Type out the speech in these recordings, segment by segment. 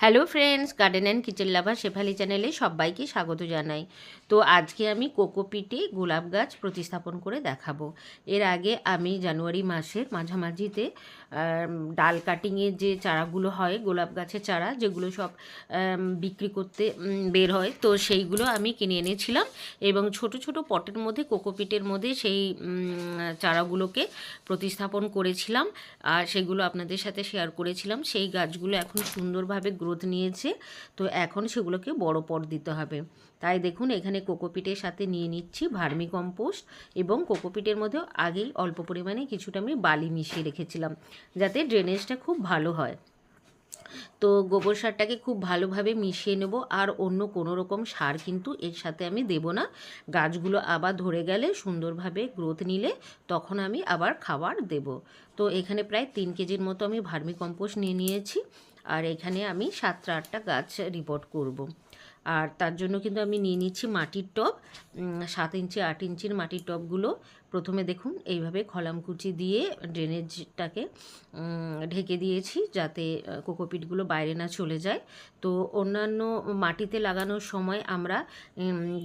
Hello friends garden and kitchen lover Shefali চ্যানেলে সবাইকে স্বাগত জানাই। তো আজকে আমি কোকোপিটে গোলাপ গাছ প্রতিস্থাপন করে দেখাবো। এর আগে আমি জানুয়ারি মাসের মাঝামাঝিতে ডাল কাটিংয়ের যে চারাগুলো হয়, গোলাপ গাছের চারা, যেগুলো সব বিক্রি করতে বের হয়, তো সেইগুলো আমি কিনে এনেছিলাম এবং ছোট ছোট পটের মধ্যে কোকোপিটের মধ্যে সেই চারাগুলোকে প্রতিস্থাপন করেছিলাম। আর সেগুলো আপনাদের সাথে শেয়ার করেছিলাম। সেই গাছগুলো এখন সুন্দরভাবে গ্রোথ নিয়েছে, তো এখন সেগুলোকে বড় পট দিতে হবে। তাই দেখুন, এখানে কোকোপিটের সাথে নিয়ে নিচ্ছি ভার্মি কম্পোস্ট এবং কোকোপিটের মধ্যেও আগেই অল্প পরিমাণে কিছুটা আমি বালি মিশিয়ে রেখেছিলাম। যাতে ড্রেনেজটা খুব ভালো হয়। তো গোবর সারটাকে খুব ভালোভাবে মিশিয়ে নেব, আর অন্য কোনো রকম সার কিন্তু এর সাথে আমি দেব না। গাছগুলো আবার ধরে গেলে সুন্দরভাবে গ্রোথ নিলে তখন আমি আবার খাবার দেব। তো এখানে প্রায় তিন কেজির মতো আমি ভার্মি কম্পোস্ট নিয়ে নিয়েছি, আর এখানে আমি সাতটা আটটা গাছ রিপোর্ট করব। আর তার জন্য কিন্তু আমি নিয়ে নিচ্ছি মাটির টব সাত ইঞ্চি, আট ইঞ্চির মাটির টবগুলো প্রথমে দেখুন, এইভাবে খলামকুচি দিয়ে ড্রেনেজটাকে ঢেকে দিয়েছি যাতে কোকোপিটগুলো বাইরে না চলে যায়। তো অন্যান্য মাটিতে লাগানোর সময় আমরা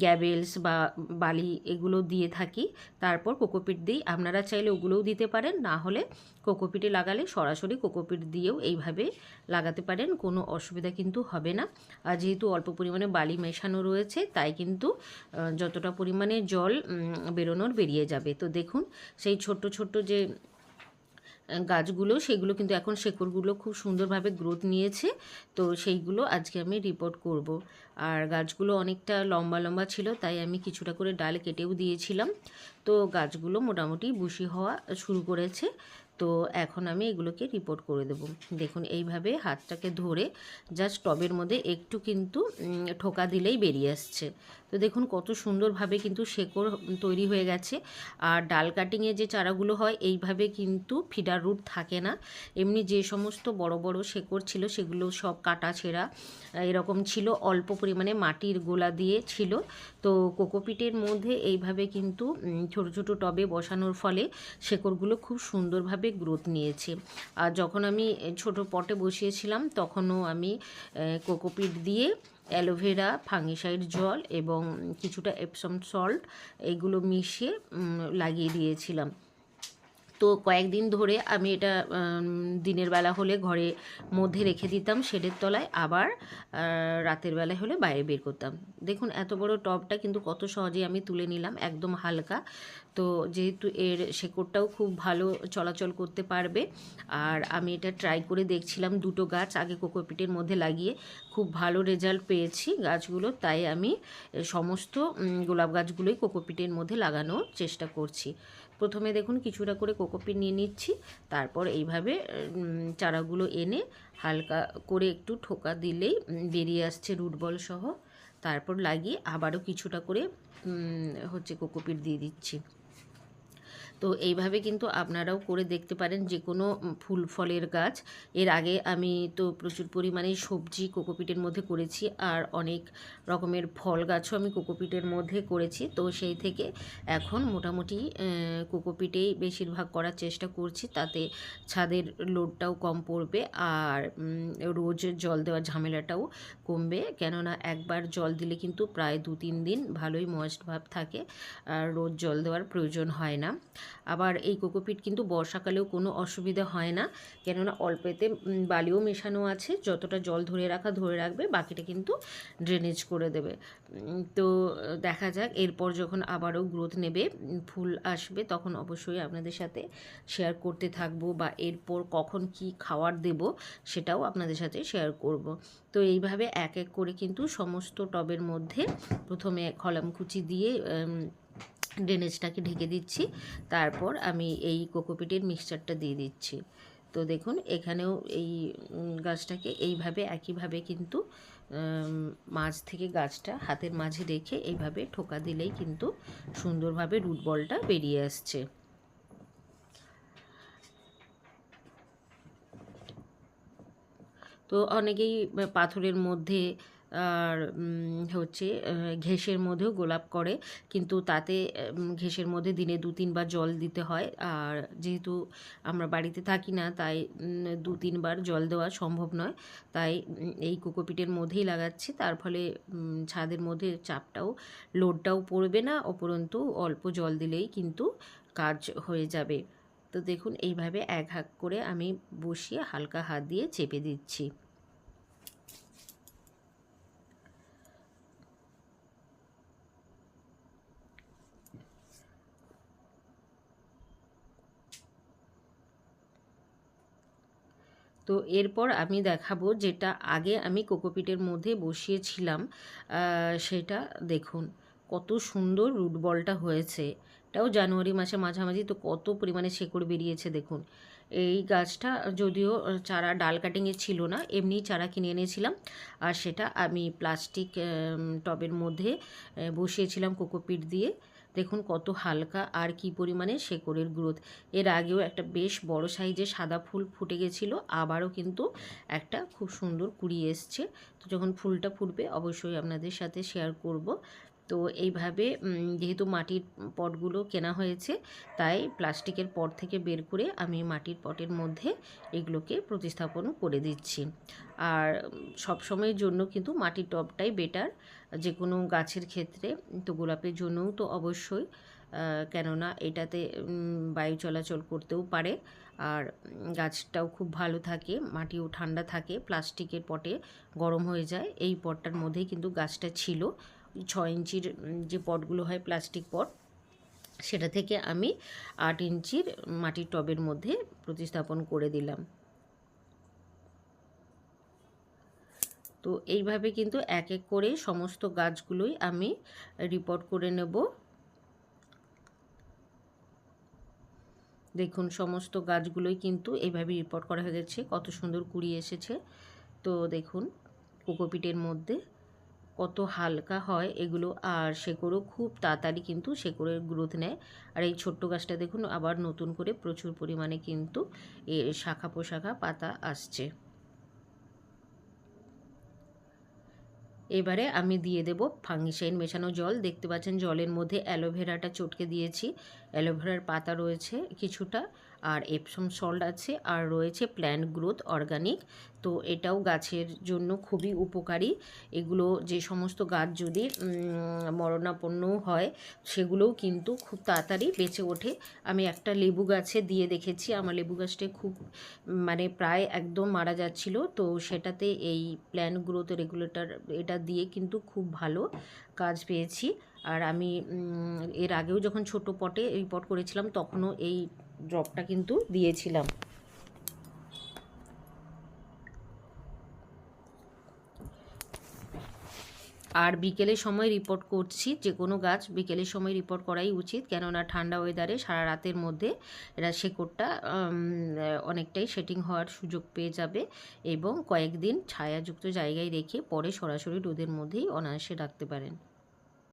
গ্যাবেলস বা বালি এগুলো দিয়ে থাকি। তারপর কোকোপিট দিই। আপনারা চাইলে ওগুলোও দিতে পারেন, না হলে কোকোপিটে লাগালে সরাসরি কোকোপিট দিয়েও এইভাবে লাগাতে পারেন, কোনো অসুবিধা কিন্তু হবে না। আর যেহেতু অল্প পরিমাণে বালি মেশানো রয়েছে, তাই কিন্তু যতটা পরিমাণে জল বেরোনোর বেরিয়ে যাবে। তো দেখুন, সেই ছোট্ট ছোট্ট যে গাছগুলো, সেগুলো কিন্তু এখন শেকড়গুলো খুব সুন্দরভাবে গ্রোথ নিয়েছে। তো সেইগুলো আজকে আমি রিপোর্ট করব। আর গাছগুলো অনেকটা লম্বা লম্বা ছিল, তাই আমি কিছুটা করে ডাল কেটেও দিয়েছিলাম। তো গাছগুলো মোটামুটি বুশি হওয়া শুরু করেছে। তো এখন আমি এগুলোকে রিপোর্ট করে দেব। দেখুন, এইভাবে হাতটাকে ধরে জাস্ট টবের মধ্যে একটু কিন্তু ঠোকা দিলেই বেরিয়ে আসছে। তো দেখুন কত সুন্দরভাবে কিন্তু শেকড় তৈরি হয়ে গেছে। আর ডাল কাটিংয়ে যে চারাগুলো হয়, এইভাবে কিন্তু ফিডার রুট থাকে না। এমনি যে সমস্ত বড় বড় শেকড় ছিল, সেগুলো সব কাটা ছেঁড়া এরকম ছিল। অল্প পরিমাণে মাটির গোলা দিয়ে ছিল। তো কোকোপিটের মধ্যে এইভাবে কিন্তু ছোট ছোট টবে বসানোর ফলে শেকড়গুলো খুব সুন্দরভাবে গ্রোথ নিয়েছে। আর যখন আমি ছোট পটে বসিয়েছিলাম, তখনও আমি কোকোপিট দিয়ে অ্যালোভেরা ফাঙ্গিসাইড জল এবং কিছুটা এপসম সল্ট এগুলো মিশিয়ে লাগিয়ে দিয়েছিলাম। তো কয়েকদিন ধরে আমি এটা দিনের বেলা হলে ঘরে মধ্যে রেখে দিতাম শেডের তলায়, আবার রাতের বেলা হলে বাইরে বের করতাম। দেখুন, এত বড় টবটা কিন্তু কত সহজে আমি তুলে নিলাম, একদম হালকা। তো যেহেতু এর শেকড়টাও খুব ভালো চলাচল করতে পারবে, আর আমি এটা ট্রাই করে দেখছিলাম দুটো গাছ আগে কোকোপিটের মধ্যে লাগিয়ে, খুব ভালো রেজাল্ট পেয়েছি গাছগুলো, তাই আমি সমস্ত গোলাপ গাছগুলোই কোকোপিটের মধ্যে লাগানোর চেষ্টা করছি। প্রথমে দেখুন কিছুটা করে কোকোপিট নিয়ে নিচ্ছি। তারপর এইভাবে চারাগুলো এনে হালকা করে একটু ঠোকা দিলেই বেরিয়ে আসছে রুট বল সহ। তারপর লাগিয়ে আবারও কিছুটা করে হচ্ছে কোকোপিট দিয়ে দিচ্ছি। তো এইভাবে কিন্তু আপনারাও করে দেখতে পারেন যে কোনো ফুল ফলের গাছ। এর আগে আমি তো প্রচুর পরিমাণে সবজি কোকোপিটের মধ্যে করেছি আর অনেক রকমের ফল গাছও আমি কোকোপিটের মধ্যে করেছি। তো সেই থেকে এখন মোটামুটি কোকোপিটেই বেশিরভাগ করার চেষ্টা করছি তাতে ছাদের লোডটাও কম পড়বে আর রোজ জল দেওয়ার ঝামেলাটাও কমবে। কেননা একবার জল দিলে কিন্তু প্রায় দু তিন দিন ভালোই ময়েস্ট ভাব থাকে, আর রোজ জল দেওয়ার প্রয়োজন হয় না। আবার এই কোকোপিট কিন্তু বর্ষাকালেও কোনো অসুবিধা হয় না। কেননা অল্পেতে বালিও মেশানো আছে, যতটা জল ধরে রাখা ধরে রাখবে, বাকিটা কিন্তু ড্রেনেজ করে দেবে। তো, দেখা যাক, এরপর যখন আবারও গ্রোথ নেবে ফুল আসবে, তখন অবশ্যই আপনাদের সাথে শেয়ার করতে থাকব বা এরপর কখন কি খাওয়ার দেব, সেটাও আপনাদের সাথে শেয়ার করব। তো, এইভাবে এক এক করে কিন্তু সমস্ত টবের মধ্যে প্রথমে খলামকুচি দিয়ে ড্রেনেজটাকে ঢেকে দিচ্ছি। তারপর আমি এই কোকোপিটের মিক্সচারটা দিয়ে দিচ্ছি। তো দেখুন, এখানেও এই গাছটাকে এইভাবে, একইভাবে কিন্তু মাঝ থেকে গাছটা হাতের মাঝে রেখে এইভাবে ঠোকা দিলেই কিন্তু সুন্দরভাবে রুট বলটা বেরিয়ে আসছে। তো অনেকেই পাথরের মধ্যে আর হচ্ছে ঘেঁষের মধ্যেও গোলাপ করে। কিন্তু তাতে ঘেঁষের মধ্যে দিনে দু তিনবার জল দিতে হয়। আর যেহেতু আমরা বাড়িতে থাকি না, তাই দু তিনবার জল দেওয়া সম্ভব নয়। তাই এই কোকোপিটের মধ্যেই লাগাচ্ছি। তার ফলে ছাদের মধ্যে চাপটাও, লোডটাও পড়বে না। উপরন্তু অল্প জল দিলেই কিন্তু কাজ হয়ে যাবে। তো দেখুন, এইভাবে এক হাক করে আমি বসিয়ে হালকা হাত দিয়ে চেপে দিচ্ছি। তো এরপর আমি দেখাবো যেটা আগে আমি কোকোপিটের মধ্যে বসিয়েছিলাম সেটা দেখুন, কত সুন্দর রুট বলটা হয়েছে। এটাও জানুয়ারি মাসে মাঝামাঝি, তো কত পরিমাণে শেকড় বেরিয়েছে দেখুন। এই গাছটা যদিও চারা ডাল কাটিংয়ে ছিল না এমনি চারা কিনে এনেছিলাম। আর সেটা আমি প্লাস্টিক টবের মধ্যে বসিয়েছিলাম কোকোপিট দিয়ে। দেখুন কত হালকা আর কি পরিমাণে শেকড়ের গ্রোথ। এর আগেও একটা বেশ বড় সাইজে সাদা ফুল ফুটে গেছিল, আবারও কিন্তু একটা খুব সুন্দর কুড়ি এসছে। তো যখন ফুলটা ফুটবে অবশ্যই আপনাদের সাথে শেয়ার করব। তো এইভাবে যেহেতু মাটির পটগুলো কেনা হয়েছে, তাই প্লাস্টিকের পট থেকে বের করে আমি মাটির পটের মধ্যে এগুলোকে প্রতিস্থাপন করে দিচ্ছি। আর সব সময়ের জন্য কিন্তু মাটির টবটাই বেটার যে কোনো গাছের ক্ষেত্রে তো গোলাপের জন্যও তো অবশ্যই কেননা এটাতে বায়ু চলাচল করতেও পারে। আর গাছটাও খুব ভালো থাকে, মাটিও ঠান্ডা থাকে, প্লাস্টিকের পটে গরম হয়ে যায়, এই পটটার মধ্যেই কিন্তু গাছটা ছিল। ছ ইঞ্চির যে পটগুলো হয় প্লাস্টিক পট, সেটা থেকে আমি আট ইঞ্চির মাটির টবের মধ্যে প্রতিস্থাপন করে দিলাম। তো এইভাবে কিন্তু এক এক করে সমস্ত গাছগুলোই আমি রিপোর্ট করে নেব। দেখুন, সমস্ত গাছগুলোই কিন্তু এইভাবে রিপোর্ট করা হয়ে গেছে। কত সুন্দর কুড়ি এসেছে। তো দেখুন, কোকোপিটের মধ্যে কত হালকা হয় এগুলো, আর শেকড়ও খুব তাড়াতাড়ি কিন্তু শেকড়ের গ্রোথ নেয়। আর এই ছোট্ট গাছটা দেখুন, আবার নতুন করে প্রচুর পরিমাণে কিন্তু এ শাখা পোশাখা পাতা আসছে। এবারে আমি দিয়ে দেব ফাঙ্গিসাইড মেশানো জল। দেখতে পাচ্ছেন জলের মধ্যে অ্যালোভেরাটা চটকে দিয়েছি। অ্যালোভেরার পাতা রয়েছে কিছুটা। আর এপসম সল্ট আছে আর রয়েছে প্ল্যান্ট গ্রোথ অর্গানিক তো এটাও গাছের জন্য খুবই উপকারী। এগুলো যে সমস্ত গাছ যদি উম, মরণাপন্নও হয় সেগুলোও কিন্তু খুব তাড়াতাড়ি বেঁচে ওঠে। আমি একটা লেবু গাছে দিয়ে দেখেছি আমার লেবু গাছটা খুব মানে প্রায় একদম মারা যাচ্ছিল তো সেটাতে এই প্ল্যান্ট গ্রোথ রেগুলেটর এটা দিয়ে কিন্তু খুব ভালো কাজ পেয়েছি। আর আমি এর আগেও যখন ছোট পটে রিপোর্ট করেছিলাম তখনও এই ড্রপটা কিন্তু দিয়েছিলাম। আর বিকেলের সময় রিপোর্ট করছি, যে কোনো গাছ বিকেলের সময় রিপোর্ট করাই উচিত, কেননা ঠান্ডা ওয়েদারে সারা রাতের মধ্যে এরা শেকড়টা অনেকটাই সেটিং হওয়ার সুযোগ পেয়ে যাবে এবং কয়েকদিন ছায়াযুক্ত জায়গায় রেখে পরে সরাসরি রোদের মধ্যেই অনায়াসে রাখতে পারেন।